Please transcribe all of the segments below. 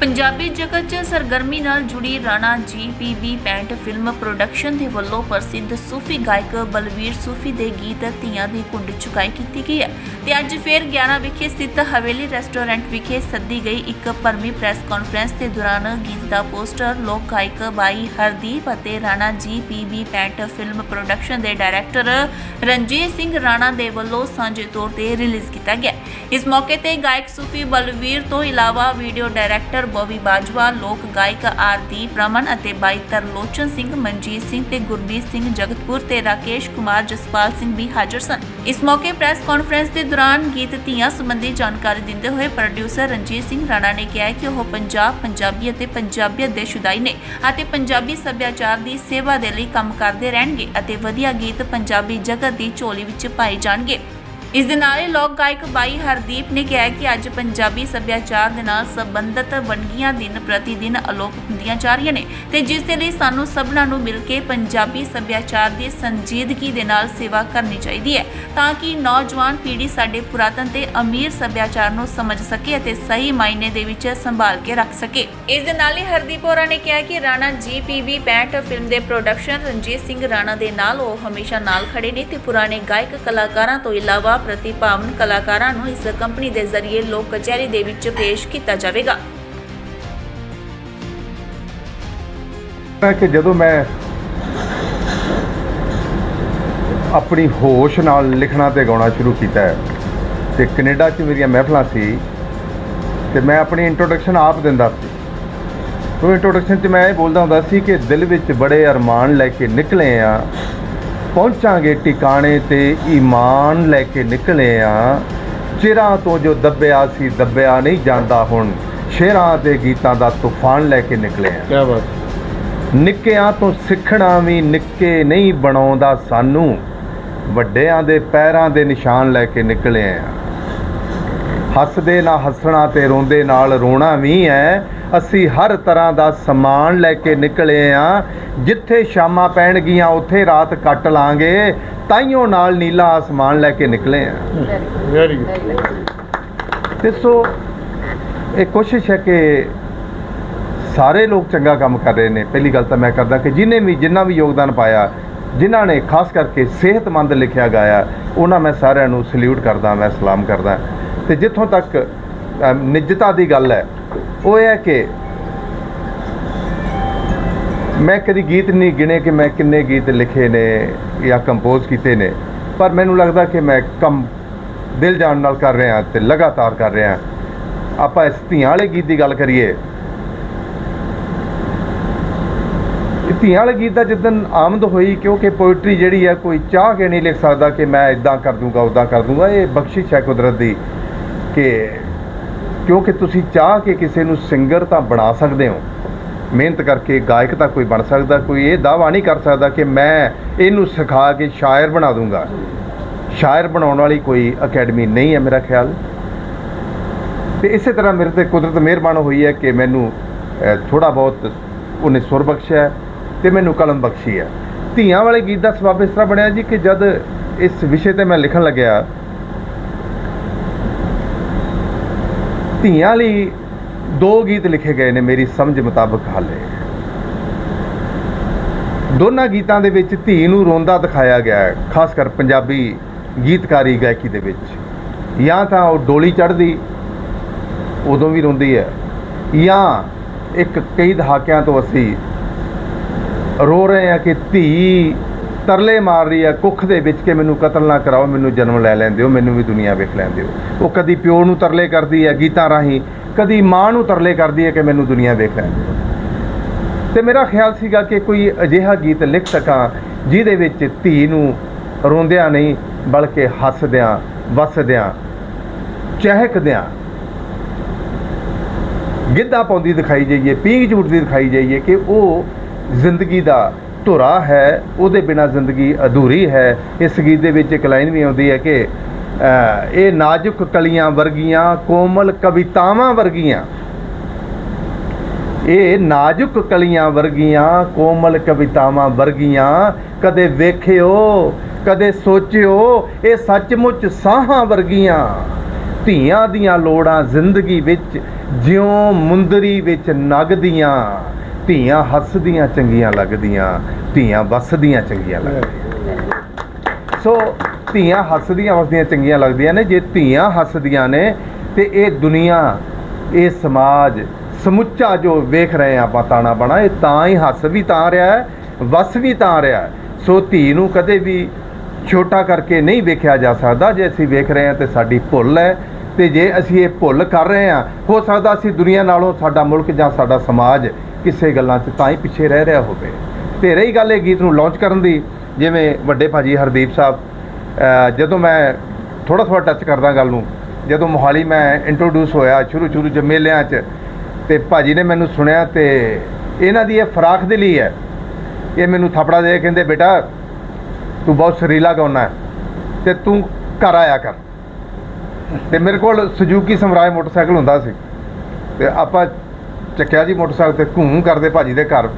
ਪੰਜਾਬੀ ਜਗਤ 'ਚ ਸਰਗਰਮੀ ਨਾਲ ਜੁੜੀ ਰਾਣਾ ਜੀ ਪੀਬੀ ਪੈਂਟ ਫਿਲਮ ਪ੍ਰੋਡਕਸ਼ਨ ਦੇ ਵੱਲੋਂ ਪ੍ਰਸਿੱਧ ਸੂਫੀ ਗਾਇਕ ਬਲਵੀਰ ਸੂਫੀ ਦੇ ਗੀਤ ਧੀਆਂ ਦੀ ਕੁੰਡ ਚੁਕਾਈ ਕੀਤੀ ਗਈ ਹੈ। ਤੇ ਅੱਜ ਫਿਰ 11 ਵਿਖੇ ਸਥਿਤ ਹਵੇਲੀ ਰੈਸਟੋਰੈਂਟ ਵਿਖੇ ਸੱਦੀ ਗਈ ਇੱਕ ਭਰਮੀ ਪ੍ਰੈਸ ਕਾਨਫਰੰਸ ਦੇ ਦੌਰਾਨ ਗੀਤ ਦਾ ਪੋਸਟਰ ਲੋਕ ਗਾਇਕ ਬਾਈ ਹਰਦੀਪ ਅਤੇ ਰਾਣਾ ਜੀ ਪੀਬੀ ਪੈਂਟ ਫਿਲਮ ਪ੍ਰੋਡਕਸ਼ਨ ਦੇ ਡਾਇਰੈਕਟਰ ਰਣਜੀਤ ਸਿੰਘ ਰਾਣਾ ਦੇ ਵੱਲੋਂ ਸਾਂਝੇ ਤੌਰ ਤੇ ਰਿਲੀਜ਼ ਕੀਤਾ ਗਿਆ। ਇਸ ਮੌਕੇ ਤੇ ਗਾਇਕ ਸੂਫੀ ਬਲਵੀਰ ਤੋਂ ਇਲਾਵਾ ਵੀਡੀਓ ਡਾਇਰੈਕਟਰ ਬੋਬੀ ਬਾਜਵਾ, ਲੋਕ ਗਾਇਕ ਆਰਦੀਪ ਰਮਨ ਅਤੇ ਬਾਈ ਤਰਲੋਚਨ ਸਿੰਘ, ਮਨਜੀਤ ਸਿੰਘ ਤੇ ਗੁਰਮੀਤ ਸਿੰਘ ਜਗਤਪੁਰ ਤੇ ਰਾਕੇਸ਼ ਕੁਮਾਰ ਜਸਪਾਲ ਸਿੰਘ ਵੀ ਹਾਜ਼ਰ ਸਨ। ਇਸ ਮੌਕੇ ਪ੍ਰੈਸ ਕਾਨਫਰੰਸ ਦੇ ਦੌਰਾਨ ਗੀਤ ਧੀਆਂ ਸੰਬੰਧੀ ਜਾਣਕਾਰੀ ਦਿੰਦੇ ਹੋਏ ਪ੍ਰੋਡਿਊਸਰ ਰਣਜੀਤ ਸਿੰਘ ਰਾਣਾ ਨੇ ਕਿਹਾ ਕਿ ਉਹ ਪੰਜਾਬ, ਪੰਜਾਬੀ ਅਤੇ ਪੰਜਾਬੀਅਤ ਦੇ ਸ਼ੁਦਾਈ ਨੇ ਅਤੇ ਪੰਜਾਬੀ ਸੱਭਿਆਚਾਰ ਦੀ ਸੇਵਾ ਦੇ ਲਈ ਕੰਮ ਕਰਦੇ ਰਹਿਣਗੇ ਅਤੇ ਵਧੀਆ ਗੀਤ ਪੰਜਾਬੀ ਜਗਤ ਦੀ ਝੋਲੀ ਵਿੱਚ ਪਾਏ ਜਾਣਗੇ। ਇਸ ਦੇ ਨਾਲ ਹੀ ਲੋਕ ਗਾਇਕ ਬਾਈ ਹਰਦੀਪ ਨੇ ਕਿਹਾ ਕਿ ਅੱਜ ਪੰਜਾਬੀ ਸੱਭਿਆਚਾਰ ਦੇ ਨਾਲ ਸੰਬੰਧਿਤ ਵੰਨਗੀਆਂ ਦਿਨ ਪ੍ਰਤੀ ਦਿਨ ਅਲੋਪ ਹੁੰਦੀਆਂ ਜਾ ਰਹੀਆਂ ਨੇ ਤੇ ਜਿਸ ਦੇ ਲਈ ਸਾਨੂੰ ਸਭਨਾਂ ਨੂੰ ਮਿਲ ਕੇ ਪੰਜਾਬੀ ਸੱਭਿਆਚਾਰ ਦੀ ਸੰਜੀਦਗੀ ਦੇ ਨਾਲ ਸੇਵਾ ਕਰਨੀ ਚਾਹੀਦੀ ਹੈ ਤਾਂ ਕਿ ਨੌਜਵਾਨ ਪੀੜ੍ਹੀ ਸਾਡੇ ਪੁਰਾਤਨ ਤੇ ਅਮੀਰ ਸੱਭਿਆਚਾਰ ਨੂੰ ਸਮਝ ਸਕੇ ਅਤੇ ਸਹੀ ਮਾਇਨੇ ਦੇ ਵਿੱਚ ਸੰਭਾਲ ਕੇ ਰੱਖ ਸਕੇ। ਇਸ ਦੇ ਨਾਲ ਹੀ ਹਰਦੀਪ ਹੋਰਾਂ ਨੇ ਕਿਹਾ ਕਿ ਰਾਣਾ ਜੀਪੀਬੀ 65 ਫਿਲਮ ਦੇ ਪ੍ਰੋਡਕਸ਼ਨ ਰਣਜੀਤ ਸਿੰਘ ਰਾਣਾ ਦੇ ਨਾਲ ਉਹ ਹਮੇਸ਼ਾ ਨਾਲ ਖੜੇ ਨੇ ਤੇ ਪੁਰਾਣੇ ਗਾਇਕ ਕਲਾਕਾਰਾਂ ਤੋਂ ਇਲਾਵਾ ਪ੍ਰਤਿਭਾਵਾਨ ਕਲਾਕਾਰਾਂ ਨੂੰ ਇਸ ਕੰਪਨੀ ਦੇ ਜ਼ਰੀਏ ਲੋਕ ਕਚਹਿਰੀ ਦੇ ਵਿੱਚ ਪੇਸ਼ ਕੀਤਾ ਜਾਵੇਗਾ। ਕਿ ਜਦੋਂ ਮੈਂ ਆਪਣੀ ਹੋਸ਼ ਨਾਲ ਲਿਖਣਾ ਤੇ ਗਾਉਣਾ ਸ਼ੁਰੂ ਕੀਤਾ ਹੈ ਤੇ ਕੈਨੇਡਾ 'ਚ ਮੇਰੀਆਂ ਮਹਿਫਲਾਂ ਸੀ ਤੇ ਮੈਂ ਆਪਣੀ ਇੰਟਰੋਡਕਸ਼ਨ ਆਪ ਦਿੰਦਾ ਸੀ। ਉਹ ਇੰਟਰੋਡਕਸ਼ਨ 'ਚ ਮੈਂ ਇਹ ਬੋਲਦਾ ਹੁੰਦਾ ਸੀ ਕਿ ਦਿਲ ਵਿੱਚ ਬੜੇ ਅਰਮਾਨ ਲੈ ਕੇ ਨਿਕਲੇ ਆ ਪਹੁੰਚਾਂਗੇ ਟਿਕਾਣੇ ਤੇ ਈਮਾਨ ਲੈ ਕੇ ਨਿਕਲੇ ਆ। ਚਿਰਾਂ ਤੋਂ ਜੋ ਦੱਬਿਆ ਸੀ ਦੱਬਿਆ ਨਹੀਂ ਜਾਂਦਾ ਹੁਣ। ਸ਼ੇਰਾਂ ਦੇ ਗੀਤਾਂ ਦਾ ਤੂਫਾਨ ਲੈ ਕੇ ਨਿਕਲੇ ਆ। ਕੀ ਬਾਤ। ਨਿੱਕਿਆਂ ਤੋਂ ਸਿੱਖਣਾ ਵੀ ਨਿੱਕੇ ਨਹੀਂ ਬਣਾਉਂਦਾ ਸਾਨੂੰ। ਵੱਡਿਆਂ ਦੇ ਪੈਰਾਂ ਦੇ ਨਿਸ਼ਾਨ ਲੈ ਕੇ ਨਿਕਲੇ ਆ। ਹੱਸਦੇ ਨਾ ਹੱਸਣਾ ਤੇ ਰੋਂਦੇ ਨਾਲ ਰੋਣਾ ਵੀ ਹੈ ਅਸੀਂ ਹਰ ਤਰ੍ਹਾਂ ਦਾ ਸਮਾਨ ਲੈ ਕੇ ਨਿਕਲੇ ਆ। ਜਿੱਥੇ ਸ਼ਾਮਾਂ ਪੈਣਗੀਆਂ ਉੱਥੇ ਰਾਤ ਕੱਟ ਲਾਂਗੇ। ਤਾਈਓ ਨਾਲ ਨੀਲਾ ਆਸਮਾਨ ਲੈ ਕੇ ਨਿਕਲੇ ਆ। ਵੈਰੀ ਗੁੱਡ ਤੇ ਸੋ ਇਹ ਕੋਸ਼ਿਸ਼ ਹੈ ਕਿ ਸਾਰੇ ਲੋਕ ਚੰਗਾ ਕੰਮ ਕਰ ਰਹੇ ਨੇ। ਪਹਿਲੀ ਗੱਲ ਤਾਂ ਮੈਂ ਕਰਦਾ ਕਿ ਜਿਨੇ ਵੀ ਜਿੰਨਾ ਵੀ ਯੋਗਦਾਨ ਪਾਇਆ ਜਿਨ੍ਹਾਂ ਨੇ ਖਾਸ ਕਰਕੇ ਸਿਹਤਮੰਦ ਲਿਖਿਆ ਗਾਇਆ ਉਹਨਾਂ ਮੈਂ ਸਾਰਿਆਂ ਨੂੰ ਸਲੂਟ ਕਰਦਾ ਮੈਂ ਸਲਾਮ ਕਰਦਾ। ਤੇ ਜਿੱਥੋਂ ਤੱਕ ਨਿੱਜਤਾ ਦੀ ਗੱਲ ਹੈ ਉਹ ਇਹ ਹੈ ਕਿ ਮੈਂ ਕਦੀ ਗੀਤ ਨਹੀਂ ਗਿਣੇ ਕਿ ਮੈਂ ਕਿੰਨੇ ਗੀਤ ਲਿਖੇ ਨੇ ਜਾਂ ਕੰਪੋਜ਼ ਕੀਤੇ ਨੇ, ਪਰ ਮੈਨੂੰ ਲੱਗਦਾ ਕਿ ਮੈਂ ਕੰਮ ਦਿਲ ਜਾਣ ਨਾਲ ਕਰ ਰਿਹਾ ਤੇ ਲਗਾਤਾਰ ਕਰ ਰਿਹਾ। ਆਪਾਂ ਇਸ ਧੀਆਂ ਵਾਲੇ ਗੀਤ ਦੀ ਗੱਲ ਕਰੀਏ। ਧੀਆਂ ਵਾਲੇ ਗੀਤ ਦਾ ਜਿੱਦਨ ਆਮਦ ਹੋਈ, ਕਿਉਂਕਿ ਪੋਇਟਰੀ ਜਿਹੜੀ ਹੈ, ਕੋਈ ਚਾਹ ਕੇ ਨਹੀਂ ਲਿਖ ਸਕਦਾ ਕਿ ਮੈਂ ਇਦਾਂ ਕਰ ਦੂੰਗਾ ਉਦਾਂ ਕਰ ਦੂੰਗਾ। ਇਹ ਬਖਸ਼ਿਸ਼ ਹੈ ਕੁਦਰਤ ਦੀ ਕਿ ਕਿਉਂਕਿ ਤੁਸੀਂ ਚਾਹ ਕੇ ਕਿਸੇ ਨੂੰ ਸਿੰਗਰ ਤਾਂ ਬਣਾ ਸਕਦੇ ਹੋ। ਮਿਹਨਤ ਕਰਕੇ ਗਾਇਕ ਤਾਂ ਕੋਈ ਬਣ ਸਕਦਾ, ਕੋਈ ਇਹ ਦਾਵਾ ਨਹੀਂ ਕਰ ਸਕਦਾ ਕਿ ਮੈਂ ਇਹਨੂੰ ਸਿਖਾ ਕੇ ਸ਼ਾਇਰ ਬਣਾ ਦੂੰਗਾ। ਸ਼ਾਇਰ ਬਣਾਉਣ ਵਾਲੀ ਕੋਈ ਅਕੈਡਮੀ ਨਹੀਂ ਹੈ ਮੇਰਾ ਖਿਆਲ। ਤੇ ਇਸੇ ਤਰ੍ਹਾਂ ਮੇਰੇ ਤੇ ਕੁਦਰਤ ਮਿਹਰਬਾਨ ਹੋਈ ਹੈ ਕਿ ਮੈਨੂੰ ਥੋੜਾ ਬਹੁਤ ਉਹਨੇ ਸੁਰ ਬਖਸ਼ਿਆ ਹੈ ਤੇ ਮੈਨੂੰ ਕਲਮ ਬਖਸ਼ੀ ਹੈ। ਧੀਆਂ ਵਾਲੇ ਗੀਤ ਦਾ ਸਬਬ ਇਸ ਤਰ੍ਹਾਂ ਬਣਿਆ ਜੀ ਕਿ ਜਦ ਇਸ ਵਿਸ਼ੇ ਤੇ ਮੈਂ ਲਿਖਣ ਲੱਗਿਆ, ਧੀਆਂ ਲਈ ਦੋ ਗੀਤ ਲਿਖੇ ਗਏ ਨੇ ਮੇਰੀ ਸਮਝ ਮੁਤਾਬਕ ਹਾਲੇ। ਦੋਨਾਂ ਗੀਤਾਂ ਦੇ ਵਿੱਚ ਧੀ ਨੂੰ ਰੋਂਦਾ ਦਿਖਾਇਆ ਗਿਆ ਹੈ, ਖਾਸ ਕਰ ਪੰਜਾਬੀ ਗੀਤਕਾਰੀ ਗਾਇਕੀ ਦੇ ਵਿੱਚ। ਜਾਂ ਤਾਂ ਉਹ ਡੋਲੀ ਚੜ੍ਹਦੀ, ਉਦੋਂ ਵੀ ਰੋਂਦੀ ਹੈ। ਜਾਂ ਇੱਕ ਕਈ ਦਹਾਕਿਆਂ ਤੋਂ ਅਸੀਂ ਰੋ ਰਹੇ ਹਾਂ ਕਿ ਧੀ ਤਰਲੇ ਮਾਰ ਰਹੀ ਹੈ, ਕੁੱਖ ਦੇ ਵਿੱਚ ਕਿ ਮੈਨੂੰ ਕਤਲ ਨਾ ਕਰਾਓ, ਮੈਨੂੰ ਜਨਮ ਲੈ ਲੈਣ ਦਿਓ ਮੈਨੂੰ ਵੀ ਦੁਨੀਆ ਵੇਖ ਲੈਣ ਦਿਓ ਉਹ ਕਦੀ ਪਿਓ ਨੂੰ ਤਰਲੇ ਕਰਦੀ ਹੈ, ਗੀਤਾਂ ਰਾਹੀਂ ਕਦੀ ਮਾਂ ਨੂੰ ਤਰਲੇ ਕਰਦੀ ਹੈ ਕਿ ਮੈਨੂੰ ਦੁਨੀਆ ਦੇਖ ਲੈ ਦਿਓ ਤੇ ਮੇਰਾ ਖਿਆਲ ਸੀਗਾ ਕਿ ਕੋਈ ਅਜਿਹਾ ਗੀਤ ਲਿਖ ਸਕਾਂ ਜਿਹਦੇ ਵਿੱਚ ਧੀ ਨੂੰ ਰੋਂਦਿਆਂ ਨਹੀਂ, ਬਲਕਿ ਹੱਸਦਿਆਂ, ਵਸਦਿਆਂ, ਚਹਿਕਦਿਆਂ ਗਿੱਧਾ ਪਾਉਂਦੀ ਦਿਖਾਈ ਜਾਈਏ, ਪੀਂਘ ਝੂਟਦੀ ਦਿਖਾਈ ਜਾਈਏ ਕਿ ਉਹ ਜ਼ਿੰਦਗੀ ਦਾ ਧੁਰਾ ਹੈ, ਉਹਦੇ ਬਿਨਾ ਜ਼ਿੰਦਗੀ ਅਧੂਰੀ ਹੈ। ਇਸ ਗੀਤ ਦੇ ਵਿੱਚ ਇੱਕ ਲਾਈਨ ਵੀ ਆਉਂਦੀ ਹੈ ਕਿ ਇਹ ਨਾਜ਼ੁਕ ਕਲੀਆਂ ਵਰਗੀਆਂ ਕੋਮਲ ਕਵਿਤਾਵਾਂ ਵਰਗੀਆਂ। ਇਹ ਨਾਜ਼ੁਕ ਕਲੀਆਂ ਵਰਗੀਆਂ ਕੋਮਲ ਕਵਿਤਾਵਾਂ ਵਰਗੀਆਂ ਕਦੇ ਵੇਖਿਓ ਕਦੇ ਸੋਚਿਓ ਇਹ ਸੱਚਮੁੱਚ ਸਾਹਾਂ ਵਰਗੀਆਂ। ਧੀਆਂ ਦੀਆਂ ਲੋੜਾਂ ਜ਼ਿੰਦਗੀ ਵਿੱਚ ਜਿਉਂ ਮੁੰਦਰੀ ਵਿੱਚ ਨਗਦੀਆਂ। ਧੀਆਂ ਹੱਸਦੀਆਂ ਚੰਗੀਆਂ ਲੱਗਦੀਆਂ ਧੀਆਂ ਵਸਦੀਆਂ ਚੰਗੀਆਂ ਲੱਗਦੀਆਂ। ਸੋ ਧੀਆਂ ਹੱਸਦੀਆਂ ਵਸਦੀਆਂ ਚੰਗੀਆਂ ਲੱਗਦੀਆਂ ਨੇ, ਜੇ ਧੀਆਂ ਹੱਸਦੀਆਂ ਨੇ ਤੇ ਇਹ ਦੁਨੀਆ, ਇਹ ਸਮਾਜ ਸਮੁੱਚਾ ਜੋ ਵੇਖ ਰਹੇ ਹਾਂ ਆਪਾਂ ਤਾਣਾ ਬਣਾ, ਇਹ ਤਾਂ ਹੀ ਹੱਸ ਵੀ ਤਾਂ ਰਿਹਾ ਹੈ, ਵਸ ਵੀ ਤਾਂ ਰਿਹਾ ਹੈ। ਸੋ ਧੀ ਨੂੰ ਕਦੇ ਵੀ ਛੋਟਾ ਕਰਕੇ ਨਹੀਂ ਵੇਖਿਆ ਜਾ ਸਕਦਾ, ਜੇ ਅਸੀਂ ਵੇਖ ਰਹੇ ਹਾਂ ਤੇ ਸਾਡੀ ਭੁੱਲ ਹੈ ਤੇ ਜੇ ਅਸੀਂ ਇਹ ਭੁੱਲ ਕਰ ਰਹੇ ਹਾਂ, ਹੋ ਸਕਦਾ ਅਸੀਂ ਦੁਨੀਆ ਨਾਲੋਂ ਸਾਡਾ ਮੁਲਕ ਜਾਂ ਸਾਡਾ ਸਮਾਜ ਕਿਸੇ ਗੱਲਾਂ 'ਚ ਤਾਂ ਹੀ ਪਿੱਛੇ ਰਹਿ ਰਿਹਾ ਹੋਵੇ। ਤੇ ਰਹੀ ਗੱਲ ਇਹ ਗੀਤ ਨੂੰ ਲਾਂਚ ਕਰਨ ਦੀ, ਜਿਵੇਂ ਵੱਡੇ ਭਾਜੀ ਹਰਦੀਪ ਸਾਹਿਬ ਜਦੋਂ ਮੈਂ ਥੋੜਾ ਥੋੜਾ ਟੱਚ ਕਰਦਾ ਗੱਲ ਨੂੰ, ਜਦੋਂ ਮੋਹਾਲੀ ਮੈਂ ਇੰਟਰੋਡਿਊਸ ਹੋਇਆ, ਸ਼ੁਰੂ ਸ਼ੁਰੂ ਚ ਮੇਲਿਆਂ 'ਚ, ਤੇ ਭਾਜੀ ਨੇ ਮੈਨੂੰ ਸੁਣਿਆ ਤੇ ਇਹਨਾਂ ਦੀ ਇਹ ਫਰਾਖ ਦੇ ਲਈ ਹੈ। ਇਹ ਮੈਨੂੰ ਥਾਪੜਾ ਦੇ ਕਹਿੰਦੇ, ਬੇਟਾ, ਤੂੰ ਬਹੁਤ ਸਰੀਲਾ ਗਾਉਣਾ ਹੈ ਤੇ ਤੂੰ ਘਰ ਆਇਆ ਕਰ। ਤੇ ਮੇਰੇ ਕੋਲ ਸੁਜ਼ੂਕੀ ਸਮਰਾਜ ਮੋਟਰਸਾਈਕਲ ਹੁੰਦਾ ਸੀ। ਤੇ ਆਪਾਂ ਚੱਕਿਆ ਜੀ ਮੋਟਰਸਾਈਕਲ ਤੇ ਘੂੰ ਕਰਦੇ ਭਾਜੀ ਦੇ ਘਰ।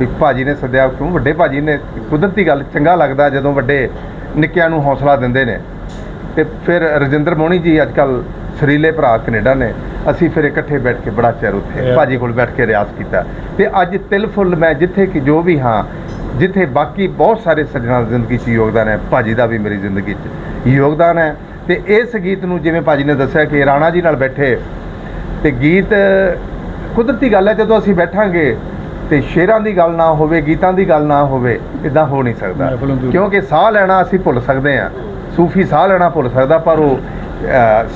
ਵੀ ਭਾਜੀ ਨੇ ਸੱਦਿਆ, ਕਿਉਂ ਵੱਡੇ ਭਾਜੀ ਨੇ? ਕੁਦਰਤੀ ਗੱਲ, ਚੰਗਾ ਲੱਗਦਾ ਜਦੋਂ ਵੱਡੇ ਨਿੱਕਿਆਂ ਨੂੰ ਹੌਸਲਾ ਦਿੰਦੇ ਨੇ। ਤੇ ਫਿਰ ਰਜਿੰਦਰ ਮੋਹਣੀ ਜੀ ਅੱਜ ਕੱਲ ਸਰੀਲੇ ਭਰਾ ਕੈਨੇਡਾ ਨੇ। ਅਸੀਂ ਫਿਰ ਇਕੱਠੇ ਬੈਠ ਕੇ ਬੜਾ ਚਿਰ ਉੱਥੇ. ਭਾਜੀ ਕੋਲ ਬੈਠ ਕੇ ਰਿਆਜ਼ ਕੀਤਾ। ਤੇ ਅੱਜ ਤਿਲ ਫੁੱਲ ਮੈਂ ਜਿੱਥੇ ਕਿ ਜੋ ਵੀ ਹਾਂ ਜਿੱਥੇ ਬਾਕੀ ਬਹੁਤ ਸਾਰੇ ਸੱਜਣਾਂ ਜ਼ਿੰਦਗੀ 'ਚ ਯੋਗਦਾਨ ਹੈ ਭਾਜੀ ਦਾ ਵੀ ਮੇਰੀ ਜ਼ਿੰਦਗੀ 'ਚ ਯੋਗਦਾਨ ਹੈ। ਤੇ ਇਸ ਗੀਤ ਨੂੰ ਜਿਵੇਂ ਭਾਜੀ ਨੇ ਦੱਸਿਆ ਕਿ ਰਾਣਾ ਜੀ ਨਾਲ ਬੈਠੇ ਤੇ ਗੀਤ ਕੁਦਰਤੀ ਗੱਲ ਹੈ ਜਦੋਂ ਅਸੀਂ ਬੈਠਾਂਗੇ ਤੇ ਸ਼ੇਰਾਂ ਦੀ ਗੱਲ ਨਾ ਹੋਵੇ ਗੀਤਾਂ ਦੀ ਗੱਲ ਨਾ ਹੋਵੇ ਇਦਾਂ ਹੋ ਨਹੀਂ ਸਕਦਾ। ਕਿਉਂਕਿ ਸਾਹ ਲੈਣਾ ਅਸੀਂ ਭੁੱਲ ਸਕਦੇ ਹਾਂ। ਸੂਫੀ ਸਾਹ ਲੈਣਾ ਭੁੱਲ ਸਕਦਾ ਪਰ ਉਹ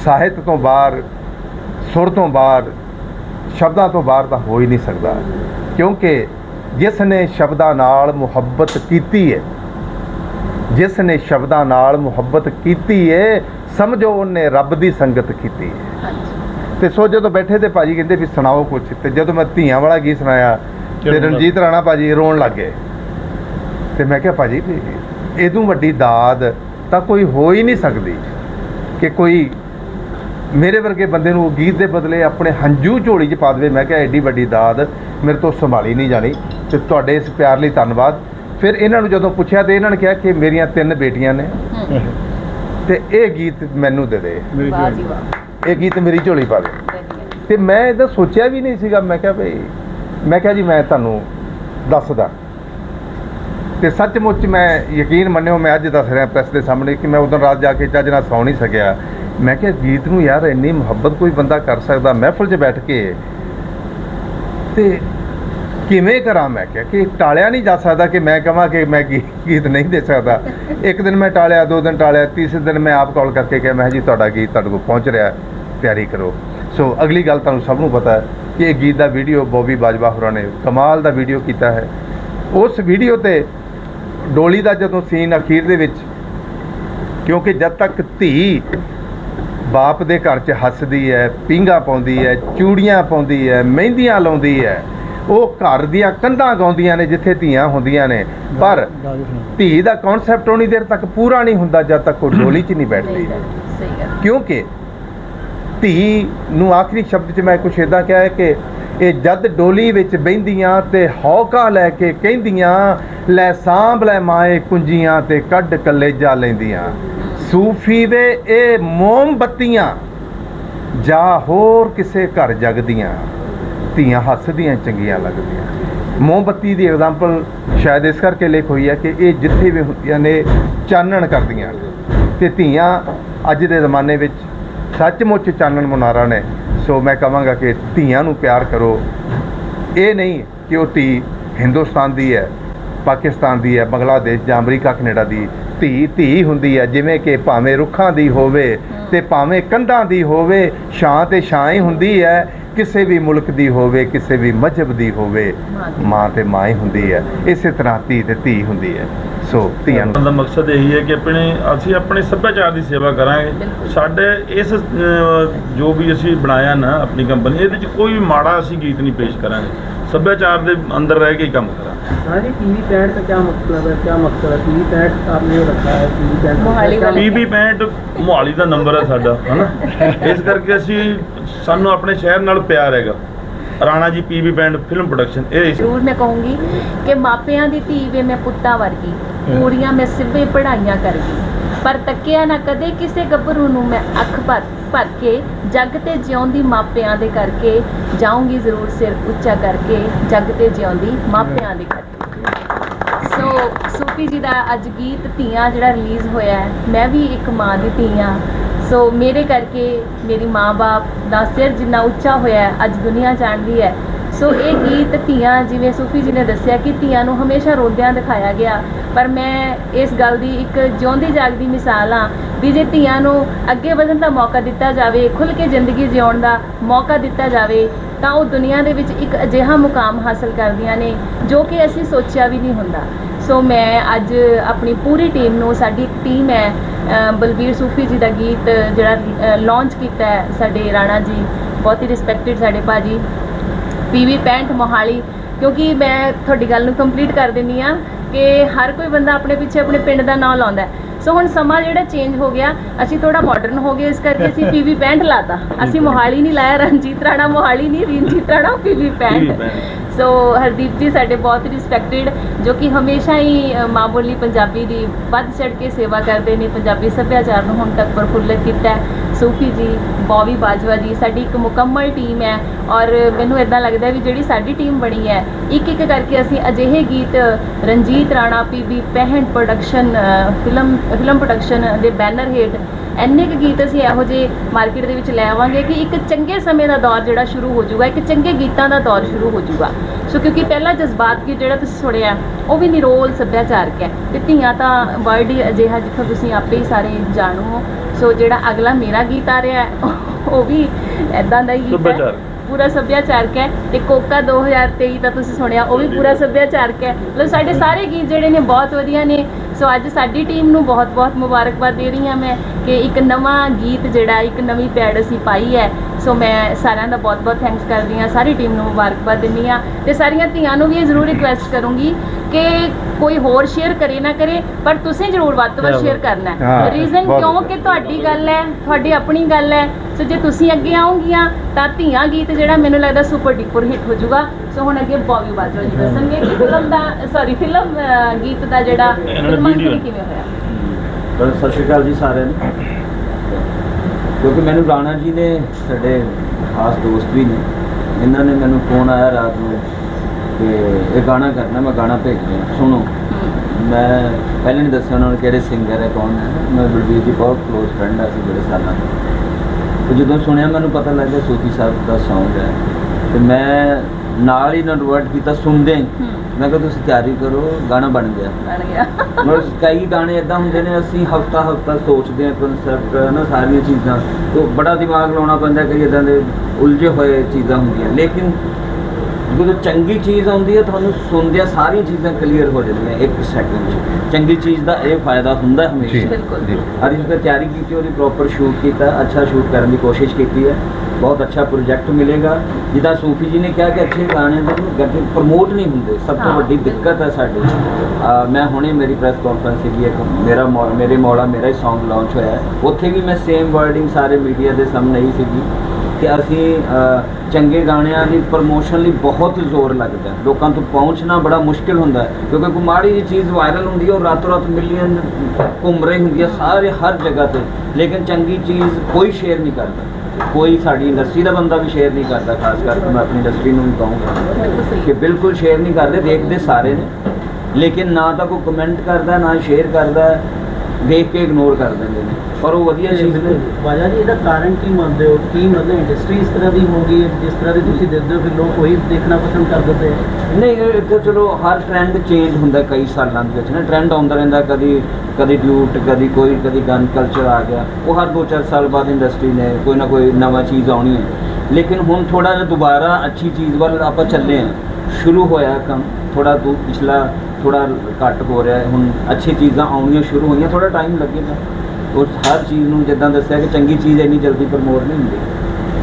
ਸਾਹਿਤ ਤੋਂ ਬਾਹਰ ਸੁਰ ਤੋਂ ਬਾਹਰ ਸ਼ਬਦਾਂ ਤੋਂ ਬਾਹਰ ਤਾਂ ਹੋ ਹੀ ਨਹੀਂ ਸਕਦਾ। ਕਿਉਂਕਿ ਜਿਸ ਨੇ ਸ਼ਬਦਾਂ ਨਾਲ ਮੁਹੱਬਤ ਕੀਤੀ ਹੈ ਜਿਸ ਨੇ ਸ਼ਬਦਾਂ ਨਾਲ ਮੁਹੱਬਤ ਕੀਤੀ ਹੈ ਸਮਝੋ ਉਹਨੇ ਰੱਬ ਦੀ ਸੰਗਤ ਕੀਤੀ ਹੈ ਤੇ ਸੋ ਜਦੋਂ ਬੈਠੇ ਤੇ ਭਾਜੀ ਕਹਿੰਦੇ ਵੀ ਸੁਣਾਓ ਕੁਛ ਤੇ ਜਦੋਂ ਮੈਂ ਧੀਆਂ ਵਾਲਾ ਗੀਤ ਸੁਣਾਇਆ ਤੇ ਰਣਜੀਤ ਰਾਣਾ ਭਾਜੀ ਰੋਣ ਲੱਗ ਗਏ। ਤੇ ਮੈਂ ਕਿਹਾ ਭਾਜੀ ਵੀ ਇਹਦੋਂ ਵੱਡੀ ਦਾਦ ਤਾਂ ਕੋਈ ਹੋ ਹੀ ਨਹੀਂ ਸਕਦੀ ਕਿ ਕੋਈ ਮੇਰੇ ਵਰਗੇ ਬੰਦੇ ਨੂੰ ਗੀਤ ਦੇ ਬਦਲੇ ਆਪਣੇ ਹੰਝੂ ਝੋਲੀ 'ਚ ਪਾ ਦੇਵੇ। ਮੈਂ ਕਿਹਾ ਐਡੀ ਵੱਡੀ ਦਾਦ ਮੇਰੇ ਤੋਂ ਸੰਭਾਲੀ ਨਹੀਂ ਜਾਣੀ ਤੇ ਤੁਹਾਡੇ ਇਸ ਪਿਆਰ ਲਈ ਧੰਨਵਾਦ। ਫਿਰ ਇਹਨਾਂ ਨੂੰ ਜਦੋਂ ਪੁੱਛਿਆ ਤੇ ਇਹਨਾਂ ਨੇ ਕਿਹਾ ਕਿ ਮੇਰੀਆਂ ਤਿੰਨ ਬੇਟੀਆਂ ਨੇ। ਤੇ ਇਹ ਗੀਤ ਮੈਨੂੰ ਦੇ ਦੇ। ਮੇਰੀ ਵਾਹ ਜੀ ਜੀ ਵਾਹ। ਇਹ ਗੀਤ ਮੇਰੀ ਝੋਲੀ ਪਾ ਦੇ। ਤੇ ਮੈਂ ਇਹਦਾ ਸੋਚਿਆ ਵੀ ਨਹੀਂ ਸੀਗਾ। ਮੈਂ ਕਿਹਾ ਭਈ ਮੈਂ ਕਿਹਾ ਜੀ, ਮੈਂ ਤੁਹਾਨੂੰ ਦੱਸਦਾ। ਤੇ ਸੱਚਮੁੱਚ ਮੈਂ ਯਕੀਨ ਮੰਨਿਓ, ਮੈਂ ਅੱਜ ਦੱਸ ਰਿਹਾ ਪ੍ਰੈਸ ਦੇ ਸਾਹਮਣੇ ਕਿ ਮੈਂ ਉਦੋਂ ਰਾਤ ਜਾ ਕੇ ਚੱਜ ਨਾਲ ਸੌ ਨਹੀਂ ਸਕਿਆ। ਮੈਂ ਕਿਹਾ, ਗੀਤ ਨੂੰ ਯਾਰ ਇੰਨੀ ਮੁਹੱਬਤ ਕੋਈ ਬੰਦਾ ਕਰ ਸਕਦਾ, ਮਹਿਫਲ 'ਚ ਬੈਠ ਕੇ। ਤੇ ਕਿਵੇਂ ਕਰਾਂ ਮੈਂ? ਕਿਹਾ ਕਿ ਟਾਲਿਆ ਨਹੀਂ ਜਾ ਸਕਦਾ ਕਿ ਮੈਂ ਕਹਾਂ ਕਿ ਮੈਂ ਗੀ- ਗੀਤ ਨਹੀਂ ਦੇ ਸਕਦਾ। ਇੱਕ ਦਿਨ ਮੈਂ ਟਾਲਿਆ, ਦੋ ਦਿਨ ਟਾਲਿਆ, ਤੀਸਰੇ ਦਿਨ ਮੈਂ ਆਪ ਕਾਲ ਕਰਕੇ ਕਿਹਾ, ਮੈਂ ਕਿਹਾ ਜੀ, ਤੁਹਾਡਾ ਗੀਤ ਤੁਹਾਡੇ ਕੋਲ ਪਹੁੰਚ ਰਿਹਾ, ਤਿਆਰੀ ਕਰੋ। ਸੋ ਅਗਲੀ ਗੱਲ ਤੁਹਾਨੂੰ ਸਭ ਨੂੰ ਪਤਾ ਹੈ ਕਿ ਇਹ ਗੀਤ ਦਾ ਵੀਡੀਓ ਬੋਬੀ ਬਾਜਵਾ ਹੋਰਾਂ ਨੇ ਕਮਾਲ ਦਾ ਵੀਡੀਓ ਕੀਤਾ ਹੈ। ਉਸ ਵੀਡੀਓ ਤੇ ਡੋਲੀ ਦਾ ਜਦੋਂ ਸੀਨ ਅਖੀਰ ਦੇ ਵਿੱਚ ਕਿਉਂਕਿ ਜਦ ਤੱਕ ਧੀ ਬਾਪ ਦੇ ਘਰ 'ਚ ਹੱਸਦੀ ਹੈ ਪੀਂਘਾ ਪਾਉਂਦੀ ਹੈ ਚੂੜੀਆਂ ਪਾਉਂਦੀ ਹੈ ਮਹਿੰਦੀਆਂ ਲਾਉਂਦੀ ਹੈ ਉਹ ਘਰ ਦੀਆਂ ਕੰਧਾਂ ਗਾਉਂਦੀਆਂ ਨੇ ਜਿੱਥੇ ਧੀਆਂ ਹੁੰਦੀਆਂ ਨੇ। ਪਰ ਧੀ ਦਾ ਕਨਸੈਪਟ ਉਨੀ ਦੇਰ ਤੱਕ ਪੂਰਾ ਨਹੀਂ ਹੁੰਦਾ ਜਦ ਤੱਕ ਉਹ ਡੋਲੀ 'ਚ ਨਹੀਂ ਬੈਠਦੀ। ਕਿਉਂਕਿ ਧੀ ਨੂੰ ਆਖਰੀ ਸ਼ਬਦ 'ਚ ਮੈਂ ਕੁਛ ਇਦਾਂ ਕਿਹਾ ਹੈ ਕਿ ਇਹ ਜਦ ਡੋਲੀ ਵਿੱਚ ਬਹਿੰਦੀਆਂ ਤੇ ਹੌਕਾ ਲੈ ਕੇ ਕਹਿੰਦੀਆਂ, ਲੈ ਸਾਂਭ ਲੈ ਮਾਏ ਕੁੰਜੀਆਂ ਤੇ ਕੱਢ ਕਲੇਜਾ ਲੈਂਦੀਆਂ। ਸੂਫੀ ਵੇ ਇਹ ਮੋਮਬੱਤੀਆਂ, ਜਾਂ ਹੋਰ ਕਿਸੇ ਘਰ ਜਗਦੀਆਂ। ਧੀਆਂ ਹੱਸਦੀਆਂ, ਚੰਗੀਆਂ ਲੱਗਦੀਆਂ। ਮੋਮਬੱਤੀ ਦੀ ਐਗਜ਼ਾਮਪਲ ਸ਼ਾਇਦ ਇਸ ਕਰਕੇ ਲਿਖ ਹੋਈ ਹੈ ਕਿ ਇਹ ਜਿੱਥੇ ਵੀ ਹੁੰਦੀਆਂ ਨੇ ਚਾਨਣ ਕਰਦੀਆਂ। ਨੇ ਤੇ ਧੀਆਂ ਅੱਜ ਦੇ ਜ਼ਮਾਨੇ ਵਿੱਚ ਸੱਚਮੁੱਚ ਚਾਨਣ ਮੁਨਾਰਾ ਨੇ। ਸੋ ਮੈਂ ਕਹਾਂਗਾ ਕਿ ਧੀਆਂ ਨੂੰ ਪਿਆਰ ਕਰੋ। ਇਹ ਨਹੀਂ ਕਿ ਉਹ ਧੀ ਹਿੰਦੁਸਤਾਨ ਦੀ ਹੈ, ਪਾਕਿਸਤਾਨ ਦੀ ਹੈ, ਬੰਗਲਾਦੇਸ਼ ਜਾਂ ਅਮਰੀਕਾ, ਕੈਨੇਡਾ ਦੀ ਧੀ ਧੀ ਹੁੰਦੀ ਹੈ। ਜਿਵੇਂ ਕਿ ਭਾਵੇਂ ਰੁੱਖਾਂ ਦੀ ਹੋਵੇ ਤੇ ਭਾਵੇਂ ਕੰਧਾਂ ਦੀ ਹੋਵੇ, ਛਾਂ ਤੇ ਛਾਂ ਹੀ ਹੁੰਦੀ ਹੈ। ਕਿਸੇ ਵੀ ਮੁਲਕ ਦੀ ਹੋਵੇ ਕਿਸੇ ਵੀ ਮਜ਼ਹਬ ਦੀ ਹੋਵੇ ਮਾਂ ਤੇ ਮਾਂ ਹੀ ਹੁੰਦੀ ਹੈ। ਇਸੇ ਤਰ੍ਹਾਂ ਧੀ ਤੇ ਧੀ ਹੁੰਦੀ ਹੈ। ਸੋ ਧੀਆਂ ਦਾ ਮਕਸਦ ਇਹੀ ਹੈ ਕਿ ਆਪਣੇ ਅਸੀਂ ਆਪਣੇ ਸੱਭਿਆਚਾਰ ਦੀ ਸੇਵਾ ਕਰਾਂਗੇ। ਸਾਡੇ ਇਸ ਜੋ ਵੀ ਅਸੀਂ ਬਣਾਇਆ ਨਾ ਆਪਣੀ ਕੰਪਨੀ ਇਹਦੇ ਵਿੱਚ ਕੋਈ ਵੀ ਮਾੜਾ ਅਸੀਂ ਗੀਤ ਨਹੀਂ ਪੇਸ਼ ਕਰਾਂਗੇ। ਸੱਭਿਆਚਾਰ ਦੇ ਅੰਦਰ ਰਹਿ ਕੇ ਹੀ ਕੰਮ ਕਰਾਂਗੇ। हाँ जी टीवी पैंट का क्या मतलब है क्या मकसद है टीवी पैंट आपने जो रखा है टीवी पैंट का मोहाली क्या वाले। PB 65 ਮੋਹਾਲੀ ਦਾ ਨੰਬਰ ਹੈ ਸਾਡਾ ਹਨਾ ਇਸ ਕਰਕੇ ਅਸੀਂ ਸਾਨੂੰ ਆਪਣੇ ਸ਼ਹਿਰ ਨਾਲ ਪਿਆਰ ਹੈਗਾ Rana ji PB 65 film production ਇਹ ਜ਼ਰੂਰ ਮੈਂ ਕਹੂੰਗੀ ਕਿ ਮਾਪਿਆਂ ਦੀ ਧੀ ਵੇ ਮੈਂ ਪੁੱਤਾਂ ਵਰਗੀ ਪੂਰੀਆਂ ਮੈਂ ਸਿੱਧੇ ਪੜ੍ਹਾਈਆਂ ਕਰ ਗਈ ਪਰ ਤੱਕਿਆ ਨਾ ਕਦੇ ਕਿਸੇ ਗੱਭਰੂ ਨੂੰ ਮੈਂ ਅੱਖ ਭਰ ਭਰ ਕੇ, ਜੱਗ ਤੇ ਜਿਉਂਦੀ ਮਾਪਿਆਂ ਦੇ ਕਰਕੇ ਜਾਊਂਗੀ ਜ਼ਰੂਰ ਸਿਰ ਉੱਚਾ ਕਰਕੇ, ਜੱਗ ਤੇ ਜਿਉਂਦੀ ਮਾਪਿਆਂ ਦੇ ਕਰਕੇ। ਸੋ ਸੂਫੀ ਜੀ ਦਾ ਅੱਜ ਗੀਤ ਧੀਆਂ ਜਿਹੜਾ ਰਿਲੀਜ਼ ਹੋਇਆ ਹੈ, ਮੈਂ ਵੀ ਇੱਕ ਮਾਂ ਦੀ ਧੀ ਹਾਂ। ਸੋ ਮੇਰੇ ਕਰਕੇ ਮੇਰੀ ਮਾਂ-ਬਾਪ ਦਾ ਸਿਰ ਜਿੰਨਾ ਉੱਚਾ ਹੋਇਆ ਅੱਜ ਦੁਨੀਆ ਜਾਣਦੀ ਹੈ। ਸੋ ਇਹ ਗੀਤ ਧੀਆਂ, ਜਿਵੇਂ ਸੂਫੀ ਜੀ ਨੇ ਦੱਸਿਆ ਕਿ ਧੀਆਂ ਨੂੰ ਹਮੇਸ਼ਾ ਰੋਂਦਿਆਂ ਦਿਖਾਇਆ ਗਿਆ। ਪਰ ਮੈਂ ਇਸ ਗੱਲ ਦੀ ਇੱਕ ਜਿਉਂਦੀ ਜਾਗਦੀ ਮਿਸਾਲ ਹਾਂ ਵੀ ਜੇ ਧੀਆਂ ਨੂੰ ਅੱਗੇ ਵਧਣ ਦਾ ਮੌਕਾ ਦਿੱਤਾ ਜਾਵੇ, ਖੁੱਲ੍ਹ ਕੇ ਜ਼ਿੰਦਗੀ ਜਿਉਣ ਦਾ ਮੌਕਾ ਦਿੱਤਾ ਜਾਵੇ, ਤਾਂ ਉਹ ਦੁਨੀਆ ਦੇ ਵਿੱਚ ਇੱਕ ਅਜਿਹਾ ਮੁਕਾਮ ਹਾਸਲ ਕਰਦੀਆਂ ਨੇ ਜੋ ਕਿ ਅਸੀਂ ਸੋਚਿਆ ਵੀ ਨਹੀਂ ਹੁੰਦਾ। ਸੋ ਮੈਂ ਅੱਜ ਆਪਣੀ ਪੂਰੀ ਟੀਮ ਨੂੰ, ਸਾਡੀ ਇੱਕ ਟੀਮ ਹੈ ਬਲਬੀਰ ਸੂਫੀ ਜੀ ਦਾ ਗੀਤ ਜਿਹੜਾ ਲਾਂਚ ਕੀਤਾ ਹੈ ਸਾਡੇ ਰਾਣਾ ਜੀ, ਬਹੁਤ ਹੀ ਰਿਸਪੈਕਟਡ ਸਾਡੇ ਭਾਜੀ ਪੀਵੀ 65 ਮੋਹਾਲੀ, ਕਿਉਂਕਿ ਮੈਂ ਤੁਹਾਡੀ ਗੱਲ ਨੂੰ ਕੰਪਲੀਟ ਕਰ ਦਿੰਨੀ ਆ ਕਿ ਹਰ ਕੋਈ ਬੰਦਾ ਆਪਣੇ ਪਿੱਛੇ ਆਪਣੇ ਪਿੰਡ ਦਾ ਨਾਮ ਲਾਉਂਦਾ। ਸੋ ਹੁਣ ਸਮਾਂ ਜਿਹੜਾ ਚੇਂਜ ਹੋ ਗਿਆ ਅਸੀਂ ਥੋੜਾ ਮਾਡਰਨ ਹੋ ਗਏ ਇਸ ਕਰਕੇ ਅਸੀਂ ਪੀਵੀ 65 ਲਾਤਾ। ਅਸੀਂ ਮੋਹਾਲੀ ਨਹੀਂ ਲਾਇਆ ਰਣਜੀਤ ਰਾਣਾ ਮੋਹਾਲੀ ਨਹੀਂ ਰਣਜੀਤ ਰਾਣਾ ਪੀਵੀ 65 ਸੋ ਹਰਦੀਪ ਜੀ ਸਾਡੇ ਬਹੁਤ ਰਿਸਪੈਕਟਡ ਜੋ ਕਿ ਹਮੇਸ਼ਾ ਹੀ ਮਾਂ ਬੋਲੀ ਪੰਜਾਬੀ ਦੀ ਵੱਧ ਚੜ ਕੇ ਸੇਵਾ ਕਰਦੇ ਨੇ ਪੰਜਾਬੀ ਸੱਭਿਆਚਾਰ ਨੂੰ ਹੁਣ ਤੱਕ ਪ੍ਰਫੁੱਲਿਤ ਕੀਤਾ ਹੈ। ਸੂਫੀ ਜੀ, ਬੌਬੀ ਬਾਜਵਾ ਜੀ, ਸਾਡੀ ਇੱਕ ਮੁਕੰਮਲ ਟੀਮ ਹੈ ਔਰ ਮੈਨੂੰ ਇਦਾਂ ਲੱਗਦਾ ਵੀ ਜਿਹੜੀ ਸਾਡੀ ਟੀਮ ਬਣੀ ਹੈ, ਇੱਕ ਇੱਕ ਕਰਕੇ ਅਸੀਂ ਅਜਿਹੇ ਗੀਤ, Ranjit Rana PB 65 production film film production ਦੇ ਬੈਨਰ ਹੇਠ ਇੰਨੇ ਕੁ ਗੀਤ ਅਸੀਂ ਇਹੋ ਜਿਹੇ ਮਾਰਕੀਟ ਦੇ ਵਿੱਚ ਲੈ ਆਵਾਂਗੇ ਕਿ ਇੱਕ ਚੰਗੇ ਸਮੇਂ ਦਾ ਦੌਰ ਜਿਹੜਾ ਸ਼ੁਰੂ ਹੋ ਜਾਊਗਾ ਇੱਕ ਚੰਗੇ ਗੀਤਾਂ ਦਾ ਦੌਰ ਸ਼ੁਰੂ ਹੋ ਜਾਊਗਾ। ਸੋ ਕਿਉਂਕਿ ਪਹਿਲਾ ਜਜ਼ਬਾਤ ਗੀਤ ਜਿਹੜਾ ਤੁਸੀਂ ਸੁਣਿਆ ਉਹ ਵੀ ਨਿਰੋਲ ਸੱਭਿਆਚਾਰਕ ਹੈ ਤੇ ਧੀਆਂ ਤਾਂ ਵਰਡ ਹੀ ਅਜਿਹਾ ਜਿੱਥੋਂ ਤੁਸੀਂ ਆਪੇ ਹੀ ਸਾਰੇ ਜਾਣੂ। ਹੋ ਸੋ ਜਿਹੜਾ ਅਗਲਾ ਮੇਰਾ ਗੀਤ ਆ ਰਿਹਾ ਉਹ ਵੀ ਐਦਾਂ ਦਾ ਹੀ ਗੀਤ ਹੈ। ਪੂਰਾ ਸੱਭਿਆਚਾਰਕ ਹੈ ਤੇ ਕੋਕਾ 2023 ਦਾ ਤੁਸੀਂ ਸੁਣਿਆ ਉਹ ਵੀ ਪੂਰਾ ਸੱਭਿਆਚਾਰਕ ਹੈ। ਮਤਲਬ ਸਾਡੇ ਸਾਰੇ ਗੀਤ ਜਿਹੜੇ ਨੇ ਬਹੁਤ ਵਧੀਆ ਨੇ। ਸੋ ਅੱਜ ਸਾਡੀ ਟੀਮ ਨੂੰ ਬਹੁਤ-ਬਹੁਤ ਮੁਬਾਰਕਬਾਦ ਦੇ ਰਹੀ ਹਾਂ ਮੈਂ ਕਿ ਇੱਕ ਨਵਾਂ ਗੀਤ ਜਿਹੜਾ, ਇੱਕ ਨਵੀਂ ਪੈੜ ਅਸੀਂ ਪਾਈ ਹੈ ਸੋ ਮੈਂ ਸਾਰਿਆਂ ਦਾ ਬਹੁਤ-ਬਹੁਤ ਥੈਂਕਸ ਕਰਦੀ ਹਾਂ ਸਾਰੀ ਟੀਮ ਨੂੰ ਮੁਬਾਰਕਬਾਦ ਦਿੰਦੀ ਹਾਂ ਤੇ ਸਾਰੀਆਂ ਧੀਆਂ ਨੂੰ ਵੀ ਇਹ ਜ਼ਰੂਰ ਰਿਕੁਐਸਟ ਕਰੂੰਗੀ ਕਿ ਕੋਈ ਹੋਰ ਸ਼ੇਅਰ ਕਰੇ ਨਾ ਕਰੇ ਪਰ ਤੁਸੀਂ ਜ਼ਰੂਰ ਵੱਧ ਤੋਂ ਵੱਧ ਸ਼ੇਅਰ ਕਰਨਾ ਹੈ। ਰੀਜ਼ਨ ਕਿਉਂ। ਕਿ ਤੁਹਾਡੀ ਗੱਲ ਹੈ ਤੁਹਾਡੀ ਆਪਣੀ ਗੱਲ ਹੈ। ਸੋ ਜੇ ਤੁਸੀਂ ਅੱਗੇ ਆਉਂਗੀਆਂ ਤਾਂ ਧੀਆਂ ਗੀਤ ਜਿਹੜਾ ਮੈਨੂੰ ਲੱਗਦਾ ਸੁਪਰ ਡਿਪਰ ਹਿੱਟ ਹੋ ਜਾਊਗਾ। ਸੋ ਹੁਣ ਅੱਗੇ ਬੌਬੀ ਬਾਜਵਾ ਜੀ ਦੱਸਣਗੇ ਕਿ ਫਿਲਮ ਦਾ ਸੌਰੀ ਫਿਲਮ ਗੀਤ ਦਾ ਜਿਹੜਾ। ਕਿਵੇਂ ਹੋਇਆ? ਸਤਿ ਸ਼੍ਰੀ ਅਕਾਲ ਜੀ ਸਾਰਿਆਂ ਨੂੰ। ਕਿਉਂਕਿ ਮੈਨੂੰ ਰਾਣਾ ਜੀ ਨੇ ਸਾਡੇ ਖਾਸ ਦੋਸਤ ਵੀ ਨੇ ਇਹਨਾਂ ਨੇ ਮੈਨੂੰ ਫੋਨ ਆਇਆ ਰਾਤ ਨੂੰ ਕਿ ਇਹ ਗਾਣਾ ਕਰਨਾ ਮੈਂ ਗਾਣਾ ਭੇਜ ਰਿਹਾ। ਸੁਣੋ ਮੈਂ ਪਹਿਲੇ ਨਹੀਂ ਦੱਸਿਆ ਉਹਨਾਂ ਨੂੰ ਕਿਹੜੇ ਸਿੰਗਰ ਹੈ ਕੌਣ ਹੈ। ਮੈਂ ਬਲਬੀਰ ਜੀ ਬਹੁਤ ਕਲੋਜ਼ ਫਰੈਂਡ ਆ ਸੀ ਬੜੇ ਸਾਲਾਂ ਤੋਂ। ਤੇ ਜਦੋਂ ਸੁਣਿਆ ਮੈਨੂੰ ਪਤਾ ਲੱਗਿਆ ਸੂਫੀ ਸਾਹਿਬ ਦਾ Song ਹੈ। ਤੇ ਮੈਂ ਨਾਲ ਹੀ ਨੋਟ ਕੀਤਾ ਸੁਣਦੇ। ਮੈਂ ਕਿਹਾ ਤੁਸੀਂ ਤਿਆਰੀ ਕਰੋ ਗਾਣਾ ਬਣ ਗਿਆ। ਬਣ ਗਿਆ। ਮਤਲਬ ਕਈ ਗਾਣੇ ਇਦਾਂ ਹੁੰਦੇ ਨੇ ਅਸੀਂ ਹਫਤਾ ਹਫਤਾ ਸੋਚਦੇ ਹਾਂ ਕਨਸੈਪਟ ਨਾ ਸਾਰੀਆਂ ਚੀਜ਼ਾਂ। ਤੋਂ ਬੜਾ ਦਿਮਾਗ ਲਾਉਣਾ ਪੈਂਦਾ ਕਈ ਇਦਾਂ ਦੇ ਉਲਝੇ ਹੋਏ ਚੀਜ਼ਾਂ ਹੁੰਦੀਆਂ। ਲੇਕਿਨ ਜਦੋਂ ਚੰਗੀ ਚੀਜ਼ ਆਉਂਦੀ ਹੈ ਤੁਹਾਨੂੰ ਸੁਣਦਿਆਂ ਸਾਰੀਆਂ ਚੀਜ਼ਾਂ ਕਲੀਅਰ ਹੋ ਜਾਂਦੀਆਂ ਇੱਕ ਸੈਕਿੰਡ 'ਚ ਚੰਗੀ ਚੀਜ਼ ਦਾ ਇਹ ਫਾਇਦਾ ਹੁੰਦਾ ਹਮੇਸ਼ਾ। ਬਿਲਕੁਲ। ਜੀ। ਹਰ ਇਸ ਤੇ ਤਿਆਰੀ ਕੀਤੀ ਉਹਦੀ ਪ੍ਰੋਪਰ ਸ਼ੂਟ ਕੀਤਾ ਅੱਛਾ ਸ਼ੂਟ ਕਰਨ ਦੀ ਕੋਸ਼ਿਸ਼ ਕੀਤੀ ਹੈ। ਬਹੁਤ ਅੱਛਾ ਪ੍ਰੋਜੈਕਟ ਮਿਲੇਗਾ। ਜਿੱਦਾਂ ਸੂਫੀ ਜੀ ਨੇ ਕਿਹਾ ਕਿ ਅੱਛੇ ਗਾਣੇ ਗੱਡੇ ਪ੍ਰਮੋਟ ਨਹੀਂ ਹੁੰਦੇ ਸਭ ਤੋਂ। ਵੱਡੀ ਦਿੱਕਤ ਹੈ ਸਾਡੀ। ਮੈਂ ਹੁਣੇ ਮੇਰੀ ਪ੍ਰੈਸ ਕਾਨਫਰੰਸ ਸੀਗੀ ਇੱਕ ਮੇਰਾ ਮੇਰੇ ਮੌਲਾ ਮੇਰਾ ਹੀ Song ਲਾਂਚ ਹੋਇਆ। ਉੱਥੇ ਵੀ ਮੈਂ ਸੇਮ ਵਰਡਿੰਗ ਸਾਰੇ ਮੀਡੀਆ ਦੇ ਸਾਹਮਣੇ ਹੀ ਸੀਗੀ। ਕਿ ਅਸੀਂ ਚੰਗੇ ਗਾਣਿਆਂ ਦੀ ਪ੍ਰਮੋਸ਼ਨ ਲਈ ਬਹੁਤ ਜ਼ੋਰ ਲੱਗਦਾ ਲੋਕਾਂ ਤੋਂ ਪਹੁੰਚਣਾ ਬੜਾ ਮੁਸ਼ਕਿਲ ਹੁੰਦਾ ਕਿਉਂਕਿ ਕੋਈ ਮਾੜੀ ਜਿਹੀ ਚੀਜ਼ ਵਾਇਰਲ ਹੁੰਦੀ ਹੈ, ਉਹ ਰਾਤੋਂ ਰਾਤ ਮਿਲੀਅਨ ਘੁੰਮ ਰਹੀ ਹੁੰਦੀ ਹੈ ਸਾਰੇ, ਹਰ ਜਗ੍ਹਾ ਤੇ। ਲੇਕਿਨ ਚੰਗੀ ਚੀਜ਼ ਕੋਈ ਸ਼ੇਅਰ ਨਹੀਂ ਕਰਦਾ। ਕੋਈ ਸਾਡੀ ਇੰਡਸਟਰੀ ਦਾ ਬੰਦਾ ਵੀ ਸ਼ੇਅਰ ਨਹੀਂ ਕਰਦਾ, ਖਾਸ ਕਰਕੇ ਮੈਂ ਆਪਣੀ ਇੰਡਸਟਰੀ ਨੂੰ ਵੀ ਕਹੂੰਗਾ ਕਿ ਬਿਲਕੁਲ ਸ਼ੇਅਰ ਨਹੀਂ ਕਰਦੇ, ਦੇਖਦੇ ਸਾਰੇ ਨੇ। ਲੇਕਿਨ ਨਾ ਤਾਂ ਕੋਈ ਕਮੈਂਟ ਕਰਦਾ, ਨਾ ਸ਼ੇਅਰ ਕਰਦਾ ਦੇਖ ਕੇ ਇਗਨੋਰ ਕਰ ਦਿੰਦੇ ਨੇ। ਪਰ ਉਹ ਵਧੀਆ ਚੀਜ਼ ਨੇ। ਬਾਜਾ ਜੀ ਇਹਦਾ ਕਾਰਨ ਕੀ ਮੰਨਦੇ ਹੋ? ਕੀ ਮਤਲਬ ਇੰਡਸਟਰੀ ਇਸ ਤਰ੍ਹਾਂ ਦੀ ਹੋ ਗਈ ਹੈ ਜਿਸ ਤਰ੍ਹਾਂ ਦੀ ਤੁਸੀਂ ਦੇਖਦੇ ਹੋ ਕਿ ਲੋਕ ਉਹੀ ਦੇਖਣਾ ਪਸੰਦ ਕਰ ਦਿੰਦੇ ਹੈ ਨਹੀਂ ਤਾਂ ਚਲੋ ਹਰ ਟ੍ਰੈਂਡ ਚੇਂਜ ਹੁੰਦਾ ਕਈ ਸਾਲਾਂ ਦੇ ਵਿੱਚ ਨਾ। ਟ੍ਰੈਂਡ ਆਉਂਦਾ ਰਹਿੰਦਾ ਕਦੀ ਕਦੀ ਡਿਊਟ ਕਦੀ ਕੋਈ ਕਦੀ ਗਨ ਕਲਚਰ ਆ ਗਿਆ। ਉਹ ਹਰ 2-4 ਸਾਲ ਬਾਅਦ ਇੰਡਸਟਰੀ ਨੇ ਕੋਈ ਨਾ ਕੋਈ ਨਵਾਂ ਚੀਜ਼ ਆਉਣੀ ਹੈ। ਲੇਕਿਨ ਹੁਣ ਥੋੜਾ ਜਿਹਾ ਦੁਬਾਰਾ ਅੱਛੀ ਚੀਜ਼ ਵੱਲ ਆਪਾਂ ਚੱਲੇ ਹਾਂ। ਸ਼ੁਰੂ ਹੋਇਆ ਕੰਮ। ਥੋੜਾ ਦੂ ਪਿਛਲਾ ਥੋੜਾ ਘੱਟ ਹੋ ਰਿਹਾ ਹੈ। ਹੁਣ ਅੱਛੀ ਚੀਜ਼ਾਂ ਆਉਣੀਆਂ ਸ਼ੁਰੂ ਹੋਈਆਂ ਥੋੜਾ ਟਾਈਮ ਲੱਗੇਗਾ ਉਸ ਹਰ ਚੀਜ਼ ਨੂੰ ਜਿੱਦਾਂ ਦੱਸਿਆ ਕਿ ਚੰਗੀ ਚੀਜ਼ ਇੰਨੀ ਜਲਦੀ ਪ੍ਰਮੋਟ ਨਹੀਂ ਹੁੰਦੀ।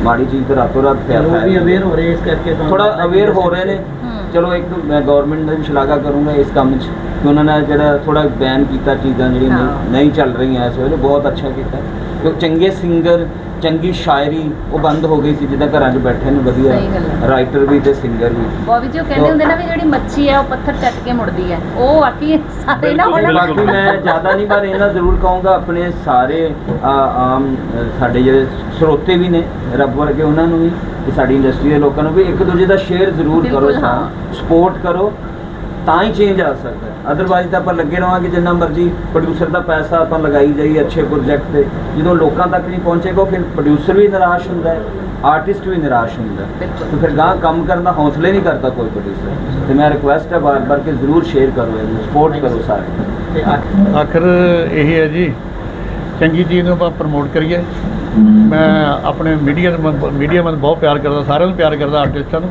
ਮਾੜੀ ਚੀਜ਼ ਤਾਂ ਰਾਤੋਂ ਰਾਤ ਫੈਲ ਲੋਕ ਵੀ ਫੈਲ ਅਵੇਅਰ ਹੋ ਰਹੇ ਇਸ ਕਰਕੇ ਥੋੜਾ ਅਵੇਅਰ ਹੋ ਰਹੇ ਨੇ। ਹੂੰ। ਚਲੋ ਇੱਕ ਮੈਂ ਗਵਰਨਮੈਂਟ ਦਾ ਵੀ ਸ਼ਲਾਘਾ ਕਰੂੰਗਾ ਇਸ ਕੰਮ 'ਚ ਕਿ ਉਹਨਾਂ ਨੇ ਜਿਹੜਾ ਥੋੜਾ ਬੈਨ ਕੀਤਾ ਚੀਜ਼ਾਂ ਜਿਹੜੀਆਂ ਹਾਂ। ਨਹੀਂ- ਨਹੀਂ ਚੱਲ ਰਹੀਆਂ ਇਸ ਵੇਲੇ ਬਹੁਤ ਅੱਛਾ ਕੀਤਾ। ਕਿਉਂਕਿ ਚੰਗੇ ਸਿੰਗਰ ਚੰਗੀ ਸ਼ਾਇਰੀ ਉਹ ਬੰਦ ਹੋ ਗਈ ਸੀ ਜਿੱਦਾਂ ਘਰਾਂ 'ਚ ਬੈਠੇ ਨੇ ਵਧੀਆ ਸਹੀ ਗੱਲ ਹੈ। ਰਾਈਟਰ ਵੀ ਤੇ ਸਿੰਗਰ ਵੀ। ਬੋਬੀ ਜੀ ਉਹ ਕਹਿੰਦੇ ਹੁੰਦੇ ਨਾ ਵੀ ਜਿਹੜੀ ਮੱਛੀ ਹੈ ਉਹ ਪੱਥਰ ਚੱਟ ਕੇ ਮੁੜਦੀ ਹੈ। ਉਹ ਵਾਕਈ ਸਾਰੇ ਨਾ ਹੁਣ ਬਾਕੀ ਮੈਂ ਜ਼ਿਆਦਾ ਨਹੀਂ ਪਰ ਇਹਨਾਂ ਜ਼ਰੂਰ ਕਹੂੰਗਾ ਆਪਣੇ ਸਾਰੇ ਅ, ਆਮ ਅ, ਸਾਡੇ ਜਿਹੜੇ ਸਰੋਤੇ ਵੀ ਨੇ ਰੱਬ ਵਰਗੇ ਉਹਨਾਂ ਨੂੰ ਵੀ ਤੇ ਸਾਡੀ ਇੰਡਸਟਰੀ ਦੇ ਲੋਕਾਂ ਨੂੰ ਵੀ ਇੱਕ ਦੂਜੇ ਦਾ ਸ਼ੇਅਰ ਜ਼ਰੂਰ ਕਰੋ ਬਿਲਕੁਲ, ਹਾਂ। ਸਪੋਰਟ ਕਰੋ। ਤਾਂ ਹੀ ਚੇਂਜ ਆ ਸਕਦਾ ਅਦਰਵਾਈਜ਼ ਤਾਂ ਆਪਾਂ ਲੱਗੇ ਰਹਾਂਗੇ ਜਿੰਨਾ ਮਰਜ਼ੀ ਪ੍ਰੋਡਿਊਸਰ ਦਾ ਪੈਸਾ ਆਪਾਂ ਲਗਾਈ ਜਾਈਏ ਅੱਛੇ ਪ੍ਰੋਜੈਕਟ ਤੇ। ਜਦੋਂ ਲੋਕਾਂ ਤੱਕ ਨਹੀਂ ਪਹੁੰਚੇਗਾ ਫਿਰ ਪ੍ਰੋਡਿਊਸਰ ਵੀ ਨਿਰਾਸ਼ ਹੁੰਦਾ ਹੈ ਆਰਟਿਸਟ ਵੀ ਨਿਰਾਸ਼ ਹੁੰਦਾ। ਤੇ ਫਿਰ ਗਾਂ ਕੰਮ ਕਰਨ ਦਾ ਹੌਸਲਾ ਨਹੀਂ ਕਰਦਾ ਕੋਈ ਪ੍ਰੋਡਿਊਸਰ ਤੇ ਮੈਂ ਰਿਕੁਐਸਟ ਹੈ ਬਾਰ-ਬਾਰ ਕਿ ਜ਼ਰੂਰ ਸ਼ੇਅਰ ਕਰੋ ਇਹਨੂੰ ਸਪੋਰਟ ਕਰੋ ਸਾਰੇ। ਆਖਰ ਇਹ ਹੈ ਜੀ ਚੰਗੀ ਚੀਜ਼ ਨੂੰ ਆਪਾਂ ਪ੍ਰਮੋਟ ਕਰੀਏ। ਮੈਂ ਆਪਣੇ ਮੀਡੀਆ ਮੀਡੀਆ ਨੂੰ ਬਹੁਤ ਪਿਆਰ ਕਰਦਾ ਸਾਰਿਆਂ ਨੂੰ ਪਿਆਰ ਕਰਦਾ ਆਰਟਿਸਟਾਂ ਨੂੰ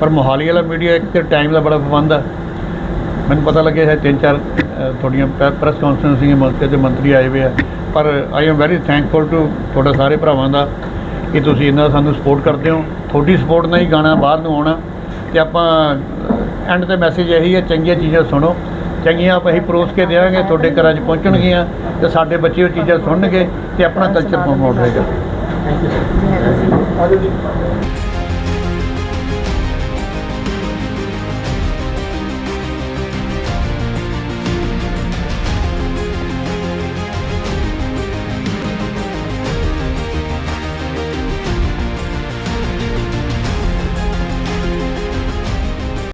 ਪਰ ਮੋਹਾਲੀ ਵਾਲਾ ਮੀਡੀਆ ਇੱਕ ਤੇ ਟਾਈਮ ਦਾ ਬੜਾ ਪਾਬੰਦ ਹੈ ਮੈਨੂੰ ਪਤਾ ਲੱਗਿਆ ਹੈ ਤਿੰਨ ਚਾਰ ਤੁਹਾਡੀਆਂ ਪ੍ਰੈਸ ਕਾਨਫਰੰਸ ਸੀਗੀਆਂ ਮੰਤਰੀ ਤੇ ਮੰਤਰੀ ਆਏ ਹੋਏ ਆ। ਪਰ I am very thankful to ਤੁਹਾਡਾ ਸਾਰੇ ਭਰਾਵਾਂ ਦਾ ਕਿ ਤੁਸੀਂ ਇੰਨਾ ਸਾਨੂੰ ਸਪੋਰਟ ਕਰਦੇ ਹੋ। ਤੁਹਾਡੀ ਸਪੋਰਟ ਨਾਲ ਹੀ ਗਾਣਾ ਬਾਹਰ ਨੂੰ ਆਉਣਾ। ਤੇ ਆਪਾਂ ਐਂਡ ਤੇ ਮੈਸੇਜ ਇਹੀ ਹੈ ਚੰਗੀਆਂ ਚੀਜ਼ਾਂ ਸੁਣੋ। ਚੰਗੀਆਂ ਆਪਾਂ ਹੀ ਪਰੋਸ ਕੇ ਦੇਵਾਂਗੇ ਤੁਹਾਡੇ ਘਰਾਂ 'ਚ ਪਹੁੰਚਣਗੀਆਂ ਤੇ ਸਾਡੇ ਬੱਚੇ ਉਹ ਚੀਜ਼ਾਂ ਸੁਣਨਗੇ ਤੇ ਆਪਣਾ ਕਲਚਰ ਪ੍ਰਮੋਟ ਹੋਏਗਾ। Thank you sir